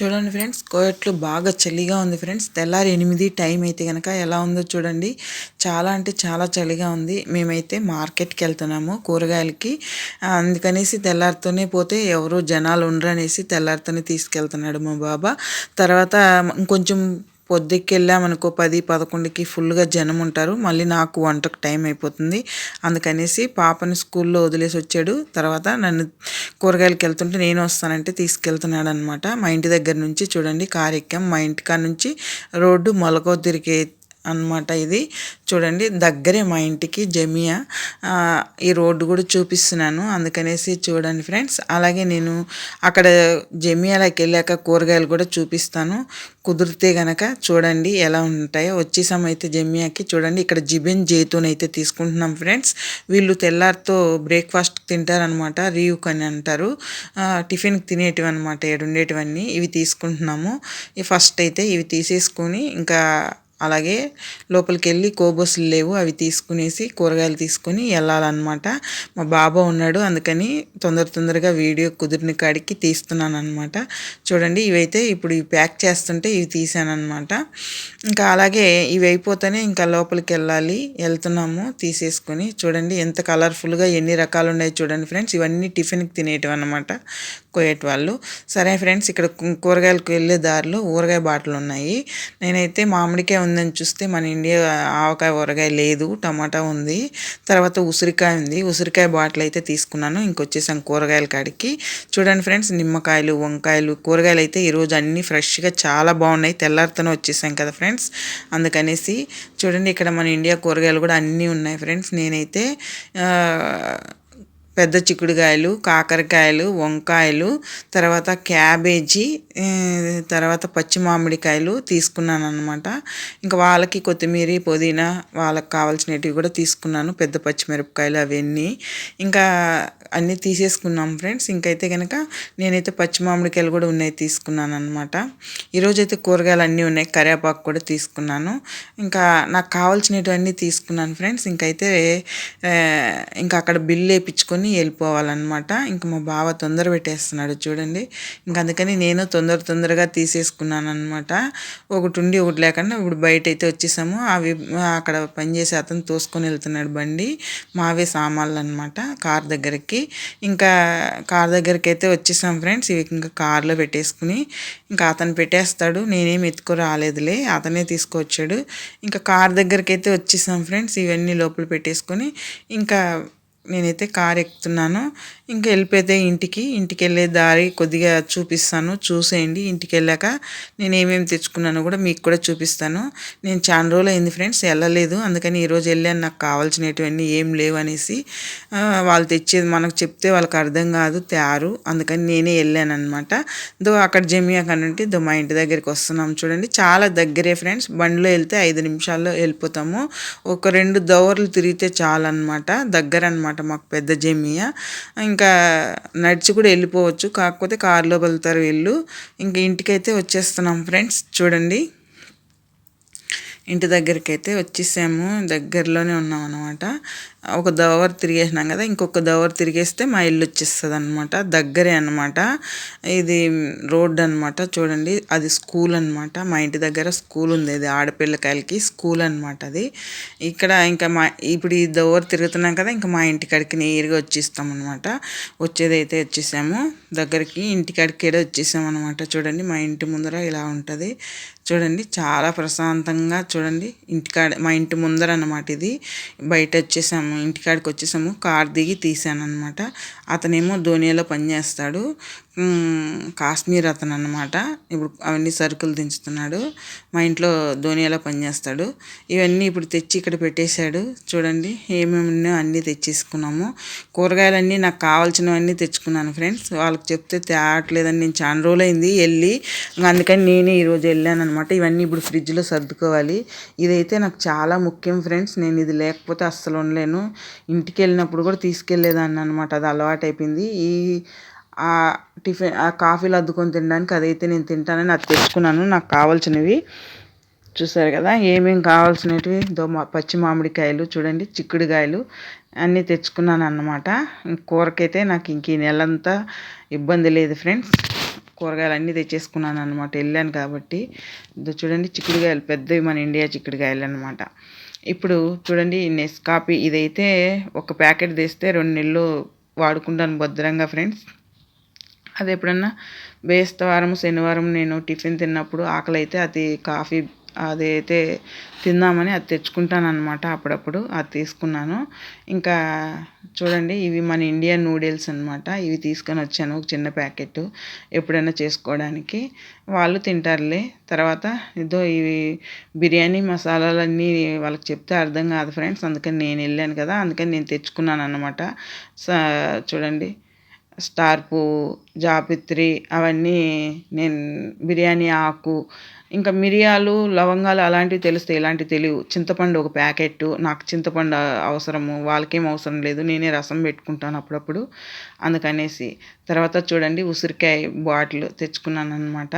చూడండి ఫ్రెండ్స్ కోయట్లు బాగా చలిగా ఉంది ఫ్రెండ్స్. తెల్లారి ఎనిమిది టైం అయితే కనుక ఎలా ఉందో చూడండి. చాలా అంటే చాలా చలిగా ఉంది. మేమైతే మార్కెట్కి వెళ్తున్నాము కూరగాయలకి. అందుకనేసి తెల్లారితోనే పోతే ఎవరు జనాలు ఉండరు అనేసి తెల్లారితోనే తీసుకెళ్తున్నాడు మా బాబా. తర్వాత ఇంకొంచెం పొద్దుకి వెళ్ళామనుకో పది పదకొండుకి ఫుల్గా జనం ఉంటారు. మళ్ళీ నాకు వంటకు టైం అయిపోతుంది. అందుకనేసి పాపని స్కూల్లో వదిలేసి వచ్చాడు. తర్వాత నన్ను కూరగాయలకి వెళ్తుంటే నేను వస్తానంటే తీసుకెళ్తున్నాడు అనమాట మా ఇంటి దగ్గర నుంచి చూడండి కారు ఎక్కాం మా ఇంటికాడ నుంచి రోడ్డు మొలకో తిరిగే అనమాట ఇది. చూడండి దగ్గరే మా ఇంటికి జమియా. ఈ రోడ్డు కూడా చూపిస్తున్నాను. అందుకనేసి చూడండి ఫ్రెండ్స్. అలాగే నేను అక్కడ జమియాలోకి వెళ్ళాక కూరగాయలు కూడా చూపిస్తాను. కుదిరితే గనక చూడండి ఎలా ఉంటాయో. వచ్చేసాం అయితే జమియాకి. చూడండి ఇక్కడ జిబెన్ జైతూన్ అయితే తీసుకుంటున్నాం ఫ్రెండ్స్. వీళ్ళు తెల్లారితో బ్రేక్ఫాస్ట్ తింటారనమాట రీవుక్ అని అంటారు. టిఫిన్కి తినేటివి అనమాట ఏడుండేటివన్నీ ఇవి తీసుకుంటున్నాము. ఫస్ట్ అయితే ఇవి తీసేసుకొని ఇంకా అలాగే లోపలికి వెళ్ళి కోబోసులు లేవు. అవి తీసుకునేసి కూరగాయలు తీసుకుని వెళ్ళాలన్నమాట మా బాబా ఉన్నాడు. అందుకని తొందర తొందరగా వీడియో కుదిరిన కాడికి తీస్తున్నాను అనమాట చూడండి ఇవైతే ఇప్పుడు ఇవి ప్యాక్ చేస్తుంటే ఇవి తీసానమాట ఇంకా అలాగే ఇవి అయిపోతేనే ఇంకా లోపలికి వెళ్ళాలి వెళ్తున్నాము తీసేసుకొని. చూడండి ఎంత కలర్ఫుల్గా ఎన్ని రకాలు ఉన్నాయి చూడండి ఫ్రెండ్స్. ఇవన్నీ టిఫిన్కి తినేటివి అనమాట కోయేటవాళ్ళు సరే ఫ్రెండ్స్ ఇక్కడ కూరగాయలకు వెళ్ళే దారిలో ఊరగాయ బాటలు ఉన్నాయి నేనైతే మామిడికాయ ఉందని చూస్తే మన ఇండియా ఆవకాయ ఊరగాయ లేదు టమాటా ఉంది. తర్వాత ఉసిరికాయ ఉంది. ఉసిరికాయ బాటిల్ అయితే తీసుకున్నాను. ఇంకొచ్చేసాం కూరగాయల కాడికి. చూడండి ఫ్రెండ్స్ నిమ్మకాయలు వంకాయలు కూరగాయలు అయితే ఈరోజు అన్నీ ఫ్రెష్గా చాలా బాగున్నాయి. తెల్లారితోనే వచ్చేసాం కదా ఫ్రెండ్స్. అందుకనేసి చూడండి ఇక్కడ మన ఇండియా కూరగాయలు కూడా అన్నీ ఉన్నాయి ఫ్రెండ్స్. నేనైతే పెద్ద చిక్కుడుకాయలు కాకరకాయలు వంకాయలు తర్వాత క్యాబేజీ తర్వాత పచ్చి మామిడికాయలు తీసుకున్నాను అనమాట ఇంకా వాళ్ళకి కొత్తిమీర పుదీనా వాళ్ళకి కావాల్సినవి కూడా తీసుకున్నాను పెద్ద పచ్చిమిరపకాయలు అవన్నీ. ఇంకా అన్నీ తీసేసుకున్నాం ఫ్రెండ్స్. ఇంకైతే కనుక నేనైతే పచ్చి మామిడికాయలు కూడా ఉన్నాయి తీసుకున్నాను అనమాట ఈరోజైతే కూరగాయలు అన్నీ ఉన్నాయి కరివేపాకు కూడా తీసుకున్నాను. ఇంకా నాకు కావాల్సినవన్నీ తీసుకున్నాను ఫ్రెండ్స్. ఇంకైతే ఇంకా అక్కడ బిల్లు వేయించుకొని వెళ్ళిపోవాలన్నమాట. ఇంకా మా బావ తొందర పెట్టేస్తున్నాడు చూడండి. ఇంక అందుకని నేను తొందర తొందరగా తీసేసుకున్నాను అనమాట ఒకటి ఉండి ఒకటి లేకుండా ఇప్పుడు బయట అయితే వచ్చేసాము. అవి అక్కడ పనిచేసే అతను తోసుకొని వెళ్తున్నాడు బండి. మావే సామాన్లు అనమాట కార్ దగ్గరికి. ఇంకా కార్ దగ్గరికి అయితే వచ్చేసాం ఫ్రెండ్స్. ఇవి ఇంకా కార్లో పెట్టేసుకుని ఇంకా అతను పెట్టేస్తాడు. నేనేం ఎత్తుకు రాలేదులే. అతనే తీసుకొచ్చాడు. ఇంకా కార్ దగ్గరికి అయితే వచ్చేసాం ఫ్రెండ్స్. ఇవన్నీ లోపల పెట్టేసుకొని ఇంకా నేనైతే కార్ ఎక్కుతున్నాను. ఇంకా వెళ్ళిపోతే ఇంటికి ఇంటికి వెళ్ళే దారి కొద్దిగా చూపిస్తాను. చూసేయండి ఇంటికి వెళ్ళాక నేను ఏమేమి తెచ్చుకున్నానో కూడా మీకు కూడా చూపిస్తాను. నేను చాలా రోజులు అయింది ఫ్రెండ్స్ వెళ్ళలేదు. అందుకని ఈరోజు వెళ్ళాను. నాకు కావాల్సినటువంటి ఏం లేవు అనేసి వాళ్ళు తెచ్చేది మనకు చెప్తే వాళ్ళకి అర్థం కాదు తయారు అందుకని నేనే వెళ్ళాను అనమాట దో అక్కడ జమియా కనంటే దో మా ఇంటి దగ్గరికి వస్తున్నాం చూడండి. చాలా దగ్గరే ఫ్రెండ్స్. బండిలో వెళ్తే ఐదు నిమిషాల్లో వెళ్ళిపోతాము. ఒక రెండు దవర్లు తిరిగితే చాలన్నమాట. దగ్గర అనమాట మాకు పెద్ద జెమియా. ఇంకా నడిచి కూడా వెళ్ళిపోవచ్చు. కాకపోతే కారులో వెళ్తారు వీళ్ళు. ఇంకా ఇంటికైతే వచ్చేస్తున్నాం ఫ్రెండ్స్. చూడండి. ఇంటి దగ్గరికి అయితే వచ్చేసాము. దగ్గరలోనే ఉన్నాం అనమాట ఒక దవర్ తిరిగేసినాం కదా ఇంకొక దవర్ తిరిగేస్తే మా ఇల్లు వచ్చేస్తుంది అనమాట దగ్గరే అనమాట ఇది రోడ్ అనమాట చూడండి. అది స్కూల్ అనమాట మా ఇంటి దగ్గర స్కూల్ ఉంది అది ఆడపిల్లకాయలకి స్కూల్ అనమాట అది. ఇక్కడ ఇంకా మా ఇప్పుడు ఈ దవర్ తిరుగుతున్నాం కదా ఇంకా మా ఇంటికాడికి నేరుగా వచ్చేస్తాం అనమాట వచ్చేదైతే వచ్చేసాము. దగ్గరికి ఇంటికాడికి వచ్చేసాం అనమాట చూడండి మా ఇంటి ముందర ఇలా ఉంటుంది. చూడండి చాలా ప్రశాంతంగా చూ చూడండి. ఇంటికాడ మా ఇంటి ముందర అనమాట ఇది. బయట వచ్చేసాము ఇంటికాడికి వచ్చేసాము. కార్ దిగి తీసాను అనమాట అతనేమో ధోనియాలో పనిచేస్తాడు కాశ్మీర్ అతను అనమాట ఇప్పుడు అవన్నీ సరుకులు దించుతున్నాడు. మా ఇంట్లో ధోనియాలో పనిచేస్తాడు. ఇవన్నీ ఇప్పుడు తెచ్చి ఇక్కడ పెట్టేశాడు. చూడండి ఏమేమి ఉన్నాయో అన్నీ తెచ్చేసుకున్నాము. కూరగాయలన్నీ నాకు కావాల్సినవన్నీ తెచ్చుకున్నాను ఫ్రెండ్స్. వాళ్ళకి చెప్తే తేవట్లేదని నేను చాలా రోజులైంది వెళ్ళి. అందుకని నేనే ఈరోజు వెళ్ళాను అనమాట ఇవన్నీ ఇప్పుడు ఫ్రిడ్జ్లో సర్దుకోవాలి. ఇదైతే నాకు చాలా ముఖ్యం ఫ్రెండ్స్. నేను ఇది లేకపోతే అస్సలు ఉండలేను. ఇంటికి వెళ్ళినప్పుడు కూడా తీసుకెళ్ళేదాన్ని అనమాట అది అలవాటు అయిపోయింది ఈ టిఫిన్ ఆ కాఫీలు అద్దుకొని తినడానికి అదైతే నేను తింటానని అది తెచ్చుకున్నాను. నాకు కావాల్సినవి చూసారు కదా ఏమేమి కావాల్సినవి? దో పచ్చి మామిడికాయలు చూడండి చిక్కుడుకాయలు అన్నీ తెచ్చుకున్నాను అన్నమాట. కూరకైతే నాకు ఇంక ఈ నెలంతా ఇబ్బంది లేదు ఫ్రెండ్స్. కూరగాయలు అన్నీ తెచ్చేసుకున్నాను అనమాట వెళ్ళాను కాబట్టి. ఇదో చూడండి చిక్కుడుకాయలు పెద్దవి మన ఇండియా చిక్కుడుకాయలు అనమాట ఇప్పుడు చూడండి నెస్ కాపీ ఇదైతే ఒక ప్యాకెట్ తెస్తే రెండు నెలలు వాడుకుంటాను భద్రంగా ఫ్రెండ్స్. అది ఎప్పుడన్నా బేస్తవారం శనివారం నేను టిఫిన్ తిన్నప్పుడు ఆకలి అయితే అది కాఫీ అదైతే తిందామని అది తెచ్చుకుంటాను అనమాట అప్పుడప్పుడు అది తీసుకున్నాను. ఇంకా చూడండి ఇవి మన ఇండియన్ నూడిల్స్ అనమాట ఇవి తీసుకొని వచ్చాను ఒక చిన్న ప్యాకెట్ ఎప్పుడైనా చేసుకోవడానికి. వాళ్ళు తింటారులే. తర్వాత ఇదో ఇవి బిర్యానీ మసాలాలన్నీ వాళ్ళకి చెప్తే అర్థం కాదు ఫ్రెండ్స్ అందుకని నేను వెళ్ళాను కదా అందుకని నేను తెచ్చుకున్నాను అనమాట చూడండి. స్టార్ పువ్వు జాపిత్రి అవన్నీ నేను బిర్యానీ ఆకు ఇంకా మిరియాలు లవంగాలు అలాంటివి తెలుస్తాయి. ఇలాంటివి తెలియవు. చింతపండు ఒక ప్యాకెట్ నాకు చింతపండు అవసరము. వాళ్ళకేం అవసరం లేదు. నేనే రసం పెట్టుకుంటాను అప్పుడప్పుడు. అందుకనేసి తర్వాత చూడండి ఉసిరికాయ బాటిల్ తెచ్చుకున్నాను అనమాట